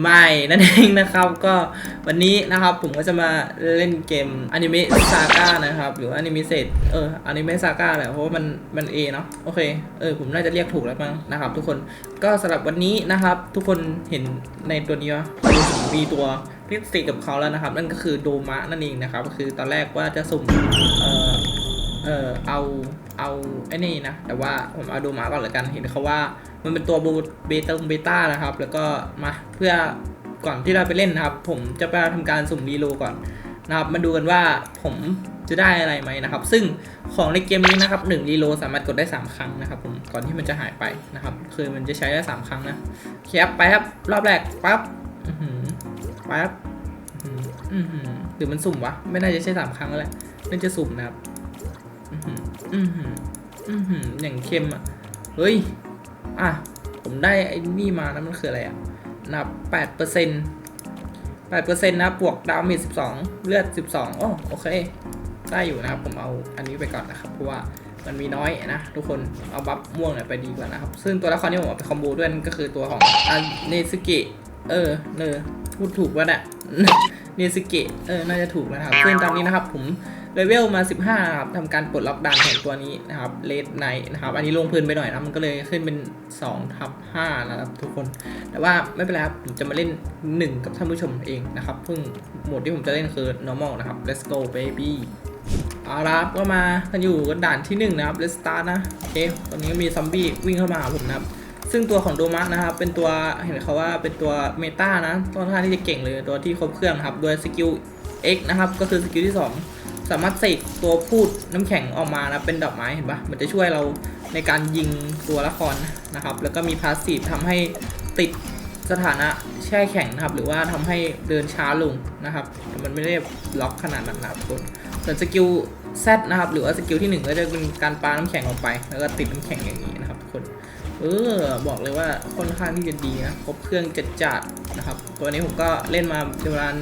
ไม่นั่นเองนะครับก็วันนี้นะครับผมก็จะมาเล่นเกมอนิเมะซาก้านะครับ หรืออนิเมะเซตเอออนิเมะซาก้าแหละเพราะว่ามันมันเอเนาะโอเคเออผมน่าจะเรียกถูกแล้วมั้งนะครับ ทุกคนก็สำหรับวันนี้นะครับ ทุกคนเห็นในตัวนี้ว่ามีตัวพิเศษกับเขาแล้วนะครับ นั่นก็คือโดมะนั่นเองนะครับก็คือตอนแรกว่าจะสุ่มเออเออเอา เอาไอ้นี่นะ แต่ว่าผมเอาดูมาก่อนเลยกันเห็นเขาว่ามันเป็นตัวบูเบต้าเบต้านะครับ แล้วก็มาเพื่อก่อนที่เราไปเล่นนะครับ ผมจะไปทำการสุ่มรีโลก่อนนะครับมาดูกันว่าผมจะได้อะไรไหมนะครับ ซึ่งของในเกมนี้นะครับหนึ่งรีโลสามารถกดได้ 3 ครั้งนะครับผมก่อนที่มันจะหายไปนะครับ คือมันจะใช้ได้ 3 ครั้งนะโอเคครับไปครับรอบแรกปั๊บปั๊บหรือมันสุ่มวะไม่น่าจะใช่สามครั้งแล้วแหละน่าจะสุ่มนะครับ อือหืออือหืออือหือย่างเค็มอะ เฮ้ย อะ ผมได้ไอ้นี่มานะมันคืออะไรอะ นับแปดเปอร์เซ็นต์แปดเปอร์เซ็นต์นะ บวกดาเมจสิบสองเลือดสิบสองโอ้โอเค ได้อยู่นะครับ ผมเอาอันนี้ไปก่อนนะครับ เพราะว่ามันมีน้อยนะ ทุกคน เอาบัฟม่วงหน่ยไปดีกว่านะครับ ซึ่งตัวละครที่ผมเอาไปคอมโบด้วยนั่นก็คือตัวของอันเนสเกะ เออ เนอพูดถูกว่าเนี่ยเนสเกะ เออ น่าจะถูกนะครับ ซึ่งตามนี้นะครับผม เลเวลมา 15ครับทำการปลดล็อกดาวน์ของตัวนี้นะครับเลดไนท์นะครับ อันนี้ลงพื้นไปหน่อยนะมันก็เลยขึ้นเป็น2ทับ5นะครับทุกคน แต่ว่าไม่เป็นไรครับผมจะมาเล่น 1 กับท่านผู้ชมเองนะครับซึ่งโหมดที่ผมจะเล่นคือ normal นะครับ let's go baby เอาลับก็มากันอยู่กันด่านที่ 1 นะครับ let's start นะโอเคตอนนี้มีซอมบี้วิ่งเข้ามาผมนะครับซึ่งตัวของโดมัสนะครับ เป็นตัวเห็นเขาว่าเป็นตัวเมตานะตัวท่าที่จะเก่งเลยตัวที่ครบเครื่องครับโดยสกิล X นะครับ ก็คือสกิลที่ 2 สามารถเสกตัวพูดน้ำแข็งออกมานะเป็นดอกไม้เห็นปะมันจะช่วยเราในการยิงตัวละครนะครับ แล้วก็มีพาสซีฟทำให้ติดสถานะแช่แข็งนะครับ หรือว่าทำให้เดินช้าลงนะครับแต่มันไม่ได้ล็อกขนาดนั้นนะครับคนส่วนสกิล Z นะครับ หรือว่าสกิลที่หนึ่งก็จะเป็นการปาน้ำแข็งออกไป แล้วก็ติดน้ำแข็งอย่างนี้นะครับทุกคนเออบอกเลยว่าค่อนข้างที่จะดีนะครบเครื่องจัดจัดนะครับ ตัวนี้ผมก็เล่นมาประมาณ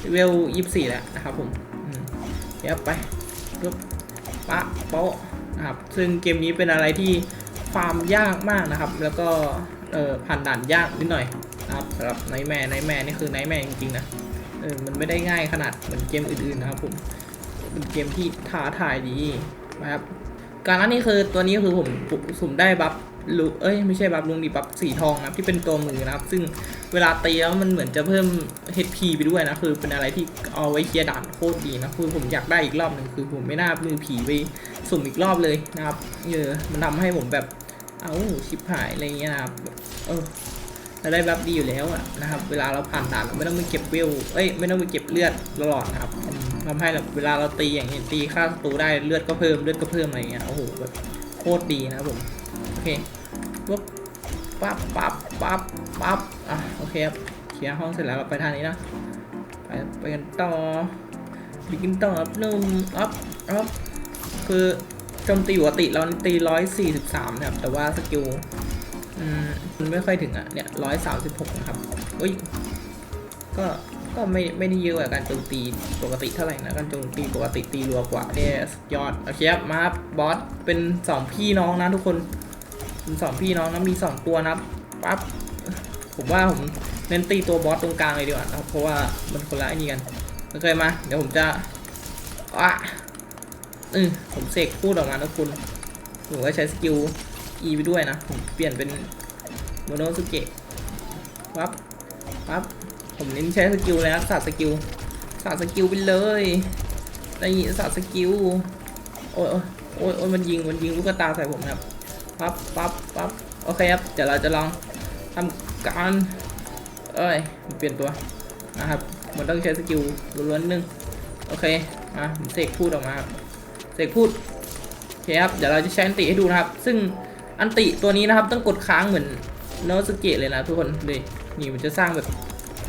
เลเวล24แล้วนะครับผม ยวไปปึ๊บปะโป๊ะนะครับซึ่งเกมนี้เป็นอะไรที่ฟามยากมากนะครับ แล้วก็เออผ่านด่านยากนิดหน่อยนะครับสำหรับไนแม่ไนแม่นี่คือไนแม่จริงๆนะเออมันไม่ได้ง่ายขนาดเหมือนเกมอื่นๆนะครับผมเป็นเกมที่ท้าทายดีนะครับการนั้นนี่คือตัวนี้คือผมสุ่มได้บัฟลูเอ้ยไม่ใช่บัฟลุงดีบัฟสีทองนะครับที่เป็นตัวมือนะครับ ซึ่ง เวลาตีแล้วมันเหมือนจะเพิ่ม HP ไปด้วยนะ คือเป็นอะไรที่เอาไว้เคลียร์ด่านโคตรดีนะ คือผมอยากได้อีกรอบหนึ่งคือผมไม่น่ามือผีไปสุ่มอีกรอบเลยนะครับเออมันทำให้ผมแบบ เอ้าชิบหายอะไรเงี้ยนะครับเออเราได้แบัฟดีอยู่แล้วอะนะครับ เวลาเราผ่านด่านเราไม่ต้องไปเก็บเวลเอ้ยไม่ต้องไปเก็บเลือดตลอดนะครับทำให้แบบเวลาเราตีอย่างนี้ตีค่าศัตรูได้เลือดก็เพิ่มเลือดก็เพิ่มอะไรเงี้ยโอ้โหแบบโคตรดีนะผมโอเคปุ๊บ ปั๊บปั๊บปั๊บปั๊บอะโอเคครับเคลียร์ห้องเสร็จแล้วเราไปทางนี้นะไปไปกันต่อไปกินต่อครับหนุ่มอัพอัพคือโจมตีปกติเราตีร้อยสี่สิบสามนะครับ แต่ว่าสกิลอืมมันไม่ค่อยถึงอะเนี่ยร้อยสามสิบหกนะครับอุ้ยก็ก็ไม่ไม่ได้เยอะกว่าการโจมตีปกติเท่าไหร่นะการโจมตีปกติตีรัวกว่าเนี่ยยอดโอเคครับมาครับบอสเป็นสองพี่น้องนะทุกคน เป็นสองพี่น้องนะมีสองตัวนะปั๊บผมว่าผมเน้นตีตัวบอสตรงกลางเลยดีกว่านะครับเพราะว่ามันคนละไอ้นี่กันโอเคมา เดี๋ยวผมจะอะอือผมเสกพูดออกมานะคุณผมก็ใช้สกิล E ไปด้วยนะ ผมเปลี่ยนเป็นโมโนสุเกะปั๊บปั๊บผมเน้นใช้สกิลแล้วศาสตร์สกิลศาสตร์สกิลไปเลยนี่ศาสตร์สกิลโอ้ยโอ้ยโอ้ยโอ้ยมันยิงมันยิงลูกตาใส่ผมครับ ปั๊บปั๊บปั๊บโอเคครับเดี๋ยวเราจะลองทำการเอ้ยเปลี่ยนตัวนะครับมันต้องใช้สกิลล้วนๆนึงโอเคมาผมเสกพูดออกมาครับเสกพูดโอเคครับเดี๋ยวเราจะใช้อันติให้ดูนะครับ ซึ่งอันติตัวนี้นะครับต้องกดค้างเหมือนโนสเกะเลยนะทุกคนเลยนี่มันจะสร้างแบบ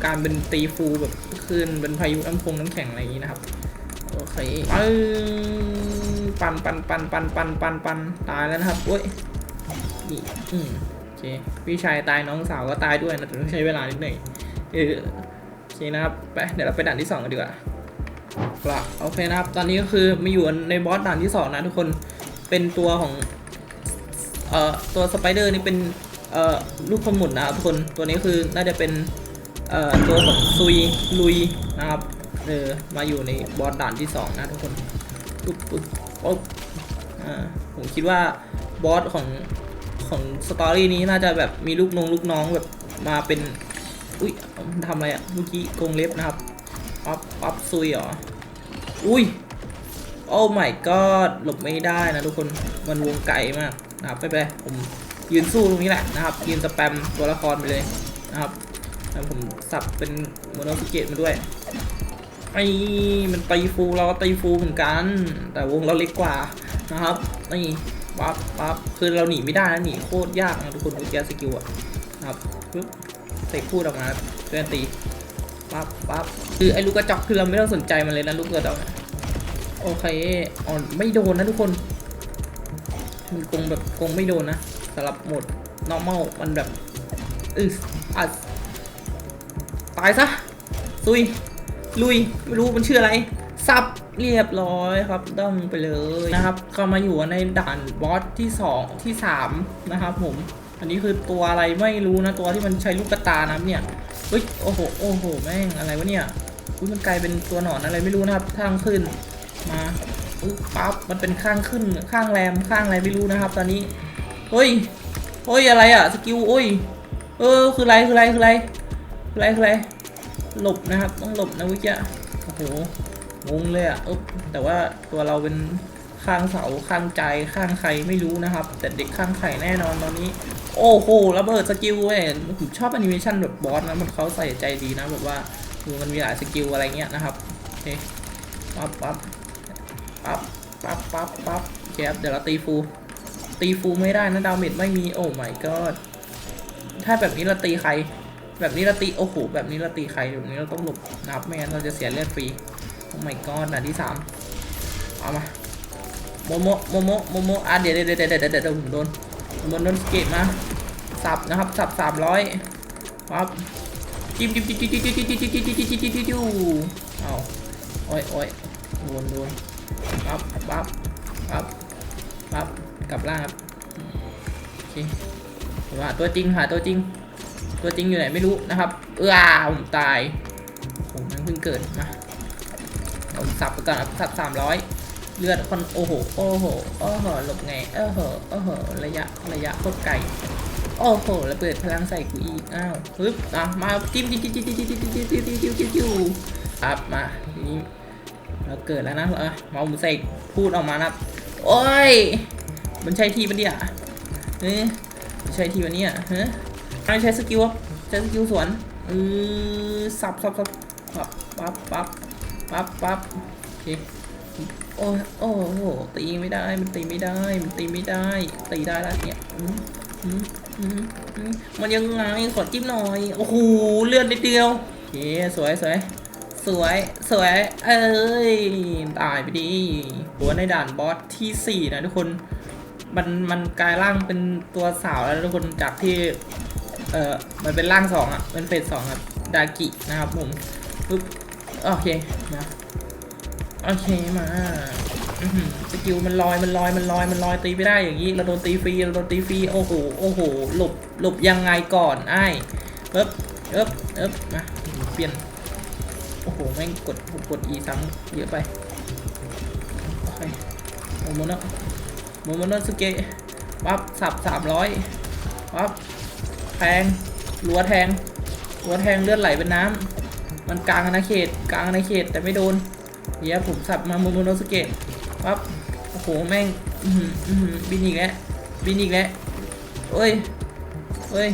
การเป็นตีฟูแบบขึ้นเป็นพายุน้ำพงน้ำแข็งอะไรอย่างนี้นะครับโอเคเออปันปันปันปันปันปันปันตายแล้วนะครับโอ้ย นี่อืมโอเค พี่ชายตายน้องสาวก็ตายด้วยนะแต่ต้องใช้เวลานิดหน่อยเออโอเคนะครับ ไปเดี๋ยวเราไปด่านที่สองกันดีกว่าครับโอเคนะครับ ตอนนี้ก็คือมาอยู่ในบอสด่านที่สองนะทุกคน เป็นตัวของ เอ่อ ตัวสไปเดอร์นี่เป็น เอ่อ ลูกขมุนนะครับทุกคน ตัวนี้คือน่าจะเป็น เอ่อ ตัวของซุย ลุยนะครับ เออ มาอยู่ในบอสด่านที่สองนะทุกคนปุ๊บปุ๊บปุ๊บอ่า ผมคิดว่าบอสของ ของสตอรี่นี้น่าจะแบบมีลูกน้องลูกน้องแบบมาเป็น อุ้ยมันทำอะไรอะเมื่อกี้กงเล็บนะครับปั๊บปั๊บซุยเหรอ อุ้ย โอ้ my god หลบไม่ได้นะทุกคน มันวงไกลมากนะครับไม่เป็นไรผมยืนสู้ตรงนี้แหละนะครับ ยืนสแปมตัวละครไปเลยนะครับแล้วผมสับเป็นโมโนสเกตมาด้วยไอ้มันตีฟูเราก็ตีฟูเหมือนกัน แต่วงเราเล็กกว่านะครับนี่ ปั๊บปั๊บคือเราหนีไม่ได้นะหนีโคตรยากนะทุกคนดูแกสกิลอะครับปึ๊บเตะพูดออกมาเพื่อนตีปั๊บปั๊บคือไอ้ลูกกระจอกคือเราไม่ต้องสนใจมันเลยนะลูกกระจอกโอเคอ่อนไม่โดนนะทุกคนมันคงแบบคงไม่โดนนะสำหรับหมด normal มันแบบอึสอัสตายซะซุยลุยไม่รู้มันชื่ออะไรซับ เรียบร้อยครับดั้งไปเลยนะครับ ก็มาอยู่ในด่านบอสที่ 2 ที่ 3 นะครับผม อันนี้คือตัวอะไรไม่รู้นะ ตัวที่มันใช้ลูกกระตานะครับเนี่ยเฮ้ยโอ้โหโอ้โหแม่งอะไรวะเนี่ยอุ้ยมันกลายเป็นตัวหนอนอะไรไม่รู้นะครับทางขึ้นมาปึ๊บปั๊บมันเป็นข้างขึ้นข้างแรมข้างอะไรไม่รู้นะครับ ตอนนี้เฮ้ยเฮ้ยอะไรอะสกิลโอ้ยเออคืออะไรคืออะไรคืออะไรคืออะไรคืออะไรหลบนะครับ ต้องหลบนะวิกอะโอ้โห งงเลยอะเออแต่ว่าตัวเราเป็นข้างเสาข้างใจข้างใครไม่รู้นะครับ แต่เด็กข้างไข่แน่นอนตอนนี้ โอ้โหระเบิดสกิลเว้ยผมชอบแอนิเมชันแบบบอสนะมันเขาใส่ใจดีนะแบบว่าคือมันมีหลายสกิลอะไรเงี้ยนะครับโอเคปั๊บปั๊บปั๊บปั๊บปั๊บปั๊บเคครับเดี๋ยวเราตีฟู ตีฟูไม่ได้นะดาวเมจไม่มีโอ้ my god ถ้าแบบนี้เราตีใคร แบบนี้เราตีโอ้โหแบบนี้เราตีใครแบบนี้เราต้องหลบนะครับไม่งั้นเราจะเสียเลือดฟรี โอ้ my god ด่านที่สามเอามาโมโมโมโมโมโมอะเดี๋ยวเดี๋ยวเดี๋ยวเดี๋ยวเดี๋ยวผมโดนผมโดนสเก็ตมาสับนะครับสับสามร้อยปั๊บจิ้มจิ้มจิ้มจิ้มจิ้มจิ้มจิ้มจิ้มจิ้มจิ้มจิ้มจิ้มจิ้มจิ้มเอาโอ้ยโอ้ยโดนโดนปั๊บปั๊บปั๊บปั๊บกลับล่างครับโอเคผมหาตัวจริงหาตัวจริง ตัวจริงอยู่ไหนไม่รู้นะครับ เออผมตายผมเพิ่งเกิดมา ผมสับไปก่อนครับสับสามร้อยเลือดคนโอ้โหโอ้โหโอ้โหหลบไงเออโหโอ้โหระยะระยะโคตรไกลโอ้โหระเบิดพลังใส่กูอีกอ้าวปึ๊บอะมาจิ้มจิ้มจิ้มจิ้มจิ้มจิ้มจิ้มจิ้มจิ้มจิ้มจิ้มจิ้มครับมาทีนี้เราเกิดแล้วนะเออมาผมใส่พูดออกมานะโอ้ยมันใช่ทีปะเนี่ยเฮ้ยใช่ทีปะเนี่ยฮะไม่ใช้สกิลใช้สกิลสวนเออสับสับสับปั๊บปั๊บปั๊บ ปั๊บปั๊บโอเคโอ้โอ้โหตีไม่ได้มันตีไม่ได้ มันตีไม่ได้ ตีได้แล้วเนี่ยมันยังไงขอจิ้มหน่อยโอ้โหเลือดนิดเดียวโอเคสวยสวยสวยสวยเอ้ยตายไปดิหัวในด่านบอสที่สี่นะทุกคนมันมันกลายร่างเป็นตัวสาวแล้วทุกคนจากที่เออมันเป็นร่างสองอะเป็นเฟสสองครับดากินะครับผมปึ๊บ โอเคนะโอเคมาสกิลมันลอยมันลอยมันลอยมันลอยตีไม่ได้อย่างนี้เราโดนตีฟรีเราโดนตีฟรีโอ้โหโอ้โหหลบหลบยังไงก่อนไอ้เอ๊บเอ๊บเอ๊บมาเปลี่ยนโอ้โหแม่งกดกด e ซ้ำเยอะไปโอเคโมโมโนะโมโมโนะสเกะปั๊บสับสามร้อยปั๊บแทงรัวแทงรัวแทงเลือดไหลเป็นน้ำ มันกลางอาณาเขตกลางอาณาเขตแต่ไม่โดนเดี๋ยวผมสับมาโมโมโนสเกะปั๊บโอ้โหแม่งบินอีกแล้วบินอีกแล้วเอ้ยเอ้ย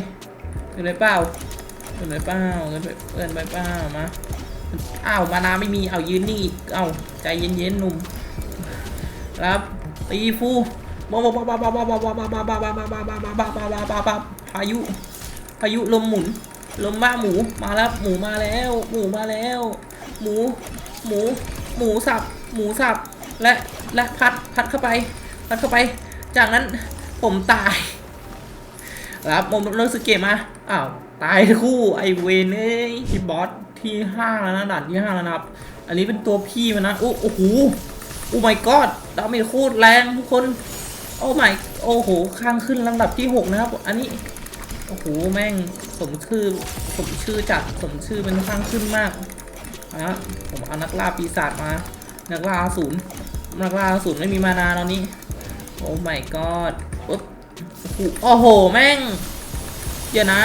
เกินไปเปล่าเกินไปเปล่าเกินไปเกินไปเปล่ามาอ้าวมานาไม่มีเอายืนนี่อีกเอ้าใจเย็นๆหนุ่มครับตีฟูบ้าบ้าบ้าบ้าบ้าบ้าบ้าบ้าบ้าบ้าบ้าบ้าบ้าบ้าบ้าบ้าบ้าพายุพายุลมหมุน ลมบ้าหมูมาแล้วหมูมาแล้ว หมูมาแล้ว หมู หมู หมูสับ หมูสับ และและพัดพัดเข้าไป พัดเข้าไป จากนั้นผมตายครับโมโนสเกะมาอ้าวตายทั้งคู่ไอเวนเอ้ยที่บอสที่ห้าแล้วนะด่านที่ห้าแล้วนะครับ อันนี้เป็นตัวพี่มันนะโอ้โอ้โหโอ้ my god ดาเมจโคตรแรงทุกคน โอ้ my โอ้โหข้างขึ้นลำดับที่หกนะครับ อันนี้ โอ้โห แม่งสมชื่อสมชื่อจัดสมชื่อเป็นข้างขึ้นมากนะผมเอานักล่าปีศาจมา นักล่าอสูรนักล่าอสูรไม่มีมานาตอนนี้ โอ้ my god ปุ๊บโอ้โห แม่ง เดี๋ยวนะ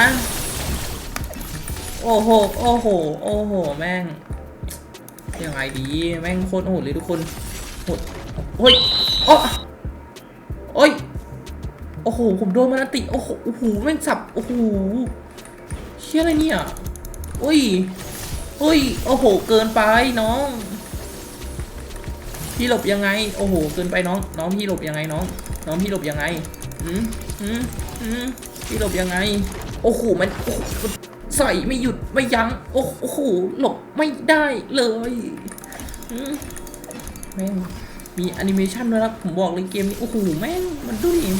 โอ้โห โอ้โห โอ้โห แม่ง ยังไงดี แม่งโคตรโหดเลยทุกคนโหดโอ้ยโอ้โอ้ย โอ้โห ผมโดนมันติ โอ้โห โอ้โห แม่งสับ โอ้โห เชี่ยอะไรเนี่ยโอ้ยโอ้ย โอ้โห เกินไปน้อง พี่หลบยังไง โอ้โห เกินไปน้อง น้องพี่หลบยังไงน้อง น้องพี่หลบยังไงอืมอืมอืมพี่หลบยังไง โอ้โห มันโอ้โหใส่ไม่หยุดไม่ยั้ง โอ้โอ้โหหลบไม่ได้เลยอืมแม่ง มีแอนิเมชันด้วยนะผมบอกเลยเกมนี้ โอ้โห แม่ง มันดูดิ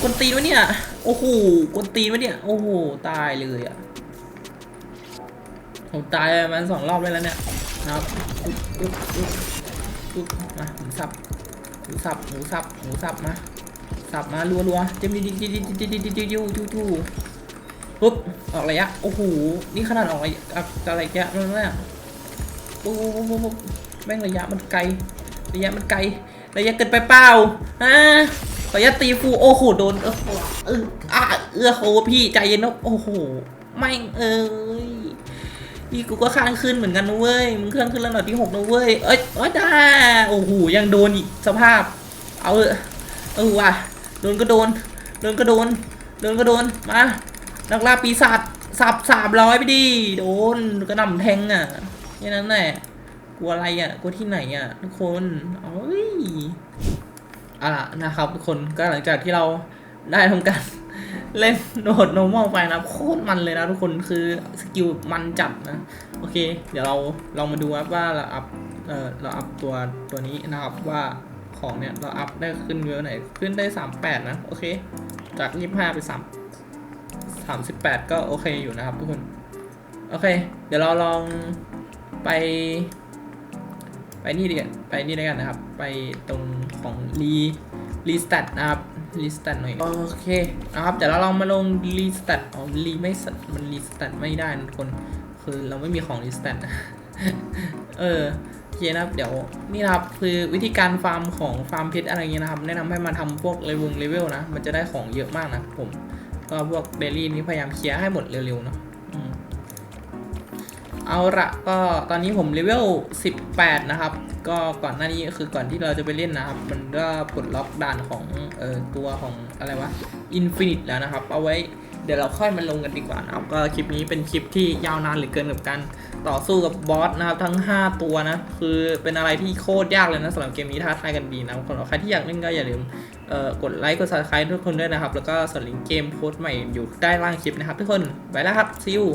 กวนตีนวะเนี่ย โอ้โหกวนตีนวะเนี่ย โอ้โห ตายเลยอะผมตายประมาณสองรอบเลยแล้วเนี่ยนะครับอุ๊บอุ๊บอุ๊บอุ๊บมาหมูสับหมูสับหมูสับหมูสับมาสับมารัวรัวๆจิ้มดิดิดิดิดิดิดิดิดิดิดิดิปุ๊บออกระยะโอ้โหนี่ขนาดออกระยะอะไรแกะนั่นเนี่ยปุ๊บปุ๊บปุ๊บ แม่งระยะมันไกล ระยะมันไกล ระยะเกินไปเปล่าอ่าระยะตีฟูโอ้โหโดน เออเอออะเออโหพี่ใจเย็นนะโอ้โหแม่งเอ้ยนี่กูก็ข้างขึ้นเหมือนกันนะเว้ย มึงเครื่องขึ้นแล้วหน่อยที่หกนะเว้ย เอ้ยเอ้ยได้โอ้โหยังโดนอีกสภาพ เอาเถอเออว่ะโดนก็โดน โดนก็โดน โดนก็โดน มา นักล่าปีศาจสับสามร้อยไปดิ โดนกระหน่ำแทงอะแค่นั้นแหละ กลัวอะไรอะกลัวที่ไหนอะทุกคนเอ้ยอะนะครับ ทุกคนก็หลังจากที่เราได้ทำการเล่นโหนด normal ไปนะโคตรมันเลยนะทุกคนคือสกิลมันจัดนะโอเค เดี๋ยวเราลองมาดูครับว่าเราอัพเออเราอัพตัวตัวนี้นะครับว่าของเนี่ยเราอัพได้ขึ้นเยอะไหนขึ้นได้ 38 นะ โอเค จาก 25 ไป 3 38 ก็โอเคอยู่นะครับทุกคน โอเค เดี๋ยวเราลองไป ไปนี่ดีกันไปนี่ด้วยกันนะครับ ไปตรงของรีรีสแตทนะครับรีสแตทหน่อยโอเคนะครับเดี๋ยวเราลองมาลงรีสแตทอ๋อรีไม่สมันรีสแตทไม่ได้นะทุกคนคือเราไม่มีของรีสแตทเออโอเคนะครับเดี๋ยวนี่นะครับคือวิธีการฟาร์มของฟาร์มเพชรอะไรเงี้ยนะครับ แนะนำให้มาทำพวกเลเวลเลเวลนะ มันจะได้ของเยอะมากนะผม ก็พวกเดลี่นี้พยายามเคลียร์ให้หมดเร็วๆเนาะ เอาละก็ตอนนี้ผมเลเวล 18 นะครับ ก็ก่อนหน้านี้คือก่อนที่เราจะไปเล่นนะครับ มันก็ปลดล็อกด่านของเอ่อตัวของอะไรวะ Infinite แล้วนะครับ เอาไว้เดี๋ยวเราค่อยมาลงกันดีกว่านะครับ ก็คลิปนี้เป็นคลิปที่ยาวนานเหลือเกินกับการต่อสู้กับบอสนะครับ ทั้ง 5 ตัวนะ คือเป็นอะไรที่โคตรยากเลยนะสำหรับเกมนี้ท้าทายกันดีนะคนใครที่อยากเล่นก็อย่าลืมกดไลค์กด subscribe ทุกคนด้วยนะครับ แล้วก็ส่วนลิงก์เกมโพสต์ใหม่อยู่ใต้ล่างคลิปนะครับทุกคนไปแล้วครับ see you